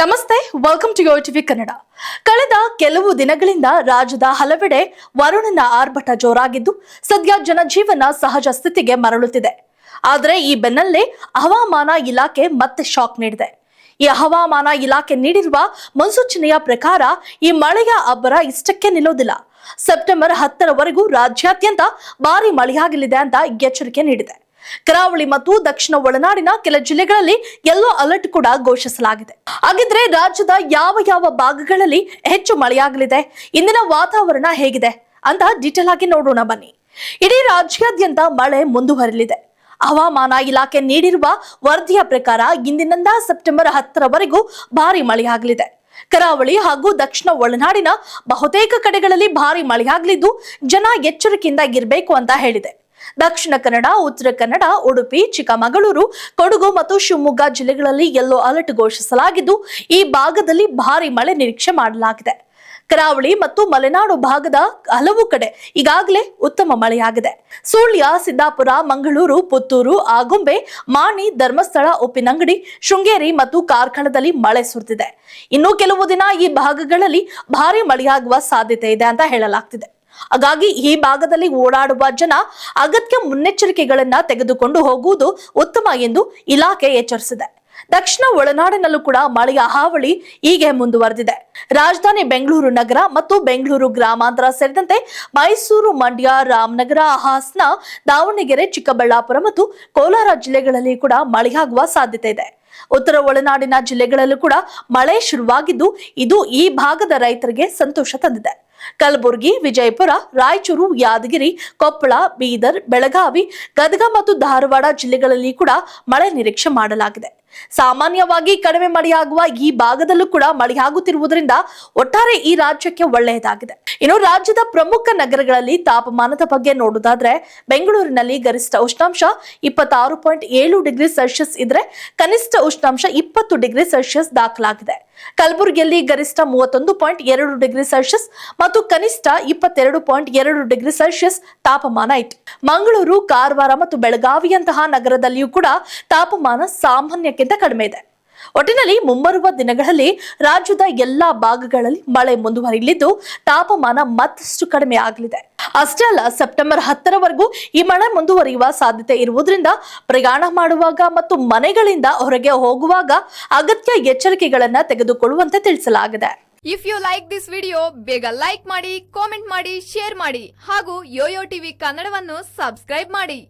ನಮಸ್ತೆ welcome to your TV Kannada ಕಳೆದ ಕೆಲವು ದಿನಗಳಿಂದ ರಾಜ್ಯದ ಹಲವೆಡೆ ವರುಣನ ಆರ್ಭಟ ಜೋರಾಗಿದ್ದು, ಸದ್ಯ ಜನಜೀವನ ಸಹಜ ಸ್ಥಿತಿಗೆ ಮರಳುತ್ತಿದೆ. ಆದರೆ ಈ ಬೆನ್ನಲ್ಲೇ ಹವಾಮಾನ ಇಲಾಖೆ ಮತ್ತೆ ಶಾಕ್ ನೀಡಿದೆ. ಈ ಹವಾಮಾನ ಇಲಾಖೆ ನೀಡಿರುವ ಮುನ್ಸೂಚನೆಯ ಪ್ರಕಾರ ಈ ಮಳೆಯ ಅಬ್ಬರ ಇಷ್ಟಕ್ಕೆ ನಿಲ್ಲೋದಿಲ್ಲ ಸೆಪ್ಟೆಂಬರ್ ಹತ್ತರವರೆಗೂ ರಾಜ್ಯಾದ್ಯಂತ ಭಾರಿ ಮಳೆಯಾಗಲಿದೆ ಅಂತ ಎಚ್ಚರಿಕೆ ನೀಡಿದೆ. ಕರಾವಳಿ ಮತ್ತು ದಕ್ಷಿಣ ಒಳನಾಡಿನ ಕೆಲ ಜಿಲ್ಲೆಗಳಲ್ಲಿ ಯೆಲ್ಲೋ ಅಲರ್ಟ್ ಕೂಡ ಘೋಷಿಸಲಾಗಿದೆ. ಹಾಗಿದ್ರೆ ರಾಜ್ಯದ ಯಾವ ಯಾವ ಭಾಗಗಳಲ್ಲಿ ಹೆಚ್ಚು ಮಳೆಯಾಗಲಿದೆ? ಇಂದಿನ ವಾತಾವರಣ ಹೇಗಿದೆ? ಅಂತ ಡೀಟೇಲ್ ಆಗಿ ನೋಡೋಣ ಬನ್ನಿ. ಇಡೀ ರಾಜ್ಯಾದ್ಯಂತ ಮಳೆ ಮುಂದುವರಿಲಿದೆ. ಹವಾಮಾನ ಇಲಾಖೆ ನೀಡಿರುವ ವರದಿಯ ಪ್ರಕಾರ ಇಂದಿನಿಂದ ಸೆಪ್ಟೆಂಬರ್ ಹತ್ತರವರೆಗೂ ಭಾರಿ ಮಳೆಯಾಗಲಿದೆ. ಕರಾವಳಿ ಹಾಗೂ ದಕ್ಷಿಣ ಒಳನಾಡಿನ ಬಹುತೇಕ ಕಡೆಗಳಲ್ಲಿ ಭಾರಿ ಮಳೆಯಾಗಲಿದ್ದು ಜನ ಎಚ್ಚರಿಕೆಯಿಂದ ಇರಬೇಕು ಅಂತ ಹೇಳಿದೆ. ದಕ್ಷಿಣ ಕನ್ನಡ, ಉತ್ತರ ಕನ್ನಡ, ಉಡುಪಿ, ಚಿಕ್ಕಮಗಳೂರು, ಕೊಡಗು ಮತ್ತು ಶಿವಮೊಗ್ಗ ಜಿಲ್ಲೆಗಳಲ್ಲಿ ಯೆಲ್ಲೋ ಅಲರ್ಟ್ ಘೋಷಿಸಲಾಗಿದ್ದು, ಈ ಭಾಗದಲ್ಲಿ ಭಾರಿ ಮಳೆ ನಿರೀಕ್ಷೆ ಮಾಡಲಾಗಿದೆ. ಕರಾವಳಿ ಮತ್ತು ಮಲೆನಾಡು ಭಾಗದ ಹಲವು ಕಡೆ ಈಗಾಗಲೇ ಉತ್ತಮ ಮಳೆಯಾಗಿದೆ. ಸುಳ್ಯ, ಸಿದ್ದಾಪುರ, ಮಂಗಳೂರು, ಪುತ್ತೂರು, ಆಗುಂಬೆ, ಮಾಣಿ, ಧರ್ಮಸ್ಥಳ, ಉಪ್ಪಿನಂಗಡಿ, ಶೃಂಗೇರಿ ಮತ್ತು ಕಾರ್ಕಳದಲ್ಲಿ ಮಳೆ ಸುರಿದಿದೆ. ಇನ್ನು ಕೆಲವು ದಿನ ಈ ಭಾಗಗಳಲ್ಲಿ ಭಾರಿ ಮಳೆಯಾಗುವ ಸಾಧ್ಯತೆ ಇದೆ ಅಂತ ಹೇಳಲಾಗ್ತಿದೆ. ಹಾಗಾಗಿ ಈ ಭಾಗದಲ್ಲಿ ಓಡಾಡುವ ಜನ ಅಗತ್ಯ ಮುನ್ನೆಚ್ಚರಿಕೆಗಳನ್ನ ತೆಗೆದುಕೊಂಡು ಹೋಗುವುದು ಉತ್ತಮ ಎಂದು ಇಲಾಖೆ ಎಚ್ಚರಿಸಿದೆ. ದಕ್ಷಿಣ ಒಳನಾಡಿನಲ್ಲೂ ಕೂಡ ಮಳೆಯ ಹಾವಳಿ ಹೀಗೆ ಮುಂದುವರೆದಿದೆ. ರಾಜಧಾನಿ ಬೆಂಗಳೂರು ನಗರ ಮತ್ತು ಬೆಂಗಳೂರು ಗ್ರಾಮಾಂತರ ಸೇರಿದಂತೆ ಮೈಸೂರು, ಮಂಡ್ಯ, ರಾಮನಗರ, ಹಾಸನ, ದಾವಣಗೆರೆ, ಚಿಕ್ಕಬಳ್ಳಾಪುರ ಮತ್ತು ಕೋಲಾರ ಜಿಲ್ಲೆಗಳಲ್ಲಿ ಕೂಡ ಮಳೆಯಾಗುವ ಸಾಧ್ಯತೆ ಇದೆ. ಉತ್ತರ ಒಳನಾಡಿನ ಜಿಲ್ಲೆಗಳಲ್ಲೂ ಕೂಡ ಮಳೆ ಶುರುವಾಗಿದ್ದು ಇದು ಈ ಭಾಗದ ರೈತರಿಗೆ ಸಂತೋಷ ತಂದಿದೆ. ಕಲಬುರಗಿ, ವಿಜಯಪುರ, ರಾಯಚೂರು, ಯಾದಗಿರಿ, ಕೊಪ್ಪಳ, ಬೀದರ್, ಬೆಳಗಾವಿ, ಗದಗ ಮತ್ತು ಧಾರವಾಡ ಜಿಲ್ಲೆಗಳಲ್ಲಿ ಕೂಡ ಮಳೆ ನಿರೀಕ್ಷೆ ಮಾಡಲಾಗಿದೆ. ಸಾಮಾನ್ಯವಾಗಿ ಕಡಿಮೆ ಮಳೆಯಾಗುವ ಈ ಭಾಗದಲ್ಲೂ ಕೂಡ ಮಳೆಯಾಗುತ್ತಿರುವುದರಿಂದ ಒಟ್ಟಾರೆ ಈ ರಾಜ್ಯಕ್ಕೆ ಒಳ್ಳೆಯದಾಗಿದೆ. ಇನ್ನು ರಾಜ್ಯದ ಪ್ರಮುಖ ನಗರಗಳಲ್ಲಿ ತಾಪಮಾನದ ಬಗ್ಗೆ ನೋಡುವುದಾದ್ರೆ ಬೆಂಗಳೂರಿನಲ್ಲಿ ಗರಿಷ್ಠ ಉಷ್ಣಾಂಶ ಇಪ್ಪತ್ತಾರು ಪಾಯಿಂಟ್ ಏಳು ಡಿಗ್ರಿ ಸೆಲ್ಸಿಯಸ್ ಇದ್ರೆ ಕನಿಷ್ಠ ಉಷ್ಣಾಂಶ ಇಪ್ಪತ್ತು ಡಿಗ್ರಿ ಸೆಲ್ಸಿಯಸ್ ದಾಖಲಾಗಿದೆ. ಕಲಬುರಗಿಯಲ್ಲಿ ಗರಿಷ್ಠ ಮೂವತ್ತೊಂದು ಪಾಯಿಂಟ್ ಎರಡು ಡಿಗ್ರಿ ಸೆಲ್ಸಿಯಸ್ ಮತ್ತು ಕನಿಷ್ಠ ಇಪ್ಪತ್ತೆರಡು ಪಾಯಿಂಟ್ ಎರಡು ಡಿಗ್ರಿ ಸೆಲ್ಸಿಯಸ್ ತಾಪಮಾನ ಇತ್ತು. ಮಂಗಳೂರು, ಕಾರವಾರ ಮತ್ತು ಬೆಳಗಾವಿಯಂತಹ ನಗರದಲ್ಲಿಯೂ ಕೂಡ ತಾಪಮಾನ ಸಾಮಾನ್ಯಕ್ಕಿಂತ ಕಡಿಮೆ ಇದೆ. ಒಟ್ಟಿನಲ್ಲಿ ಮುಂಬರುವ ದಿನಗಳಲ್ಲಿ ರಾಜ್ಯದ ಎಲ್ಲಾ ಭಾಗಗಳಲ್ಲಿ ಮಳೆ ಮುಂದುವರಿಯಲಿದ್ದು, ತಾಪಮಾನ ಮತ್ತಷ್ಟು ಕಡಿಮೆ ಆಗಲಿದೆ. ಅಷ್ಟೇ ಅಲ್ಲ, ಸೆಪ್ಟೆಂಬರ್ ಹತ್ತರವರೆಗೂ ಈ ಮಳೆ ಮುಂದುವರಿಯುವ ಸಾಧ್ಯತೆ ಇರುವುದರಿಂದ ಪ್ರಯಾಣ ಮಾಡುವಾಗ ಮತ್ತು ಮನೆಗಳಿಂದ ಹೊರಗೆ ಹೋಗುವಾಗ ಅಗತ್ಯ ಎಚ್ಚರಿಕೆಗಳನ್ನು ತೆಗೆದುಕೊಳ್ಳುವಂತೆ ತಿಳಿಸಲಾಗಿದೆ. If you like this video ಬೇಗ ಲೈಕ್ ಮಾಡಿ ಕಾಮೆಂಟ್ ಮಾಡಿ ಶೇರ್ ಮಾಡಿ ಹಾಗೂ ಯೋಯೋ ಟಿವಿ ಕನ್ನಡವನ್ನು ಸಬ್ಸ್ಕ್ರೈಬ್ ಮಾಡಿ.